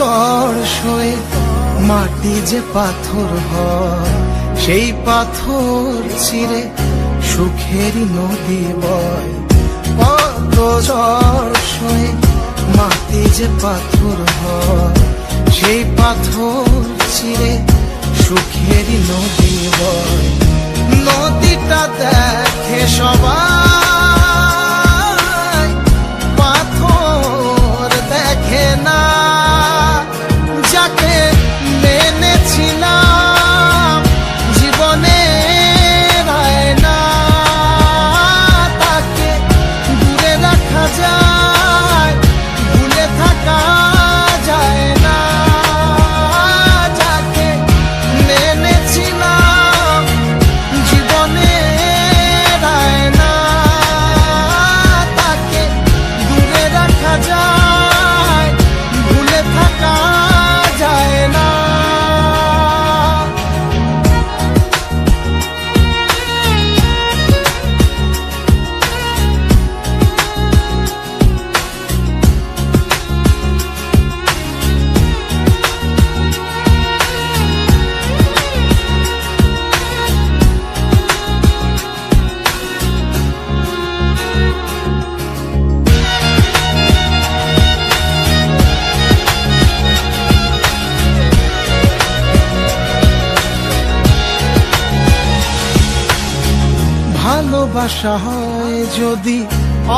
চর সয়ে মাটি যে পাথর হয়, সেই পাথর চিরে সুখের নদী বয়। কত চর সয়ে মাটি যে পাথর হয়, সেই পাথর চিরে সুখের নদী বয়। নদী ভালোবাসা হয় যদি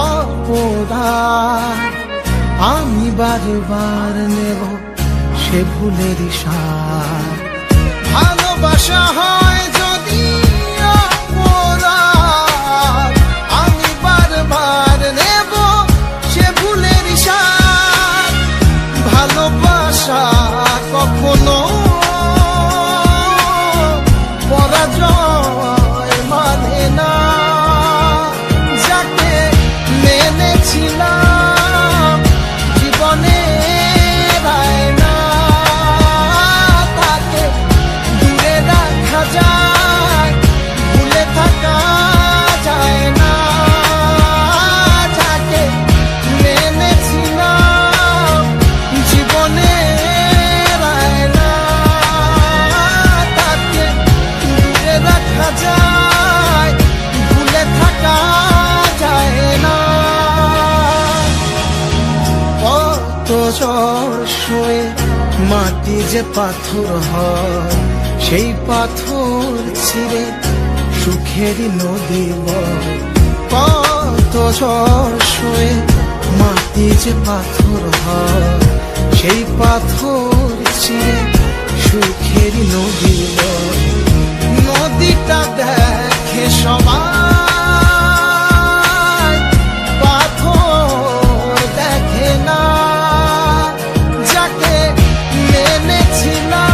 অপদা আমি বারবার নেব সে ভুলের সার। ভালোবাসা হয় সয়ে মাটি যে পাথর হয়, সেই পাথর ছিঁড়ে সুখের নদী কত ঝড় সয়ে মাটি যে পাথর হয়, সেই পাথর ছিঁড়ে সুখের নদী নদীটা দেখে সব 起来。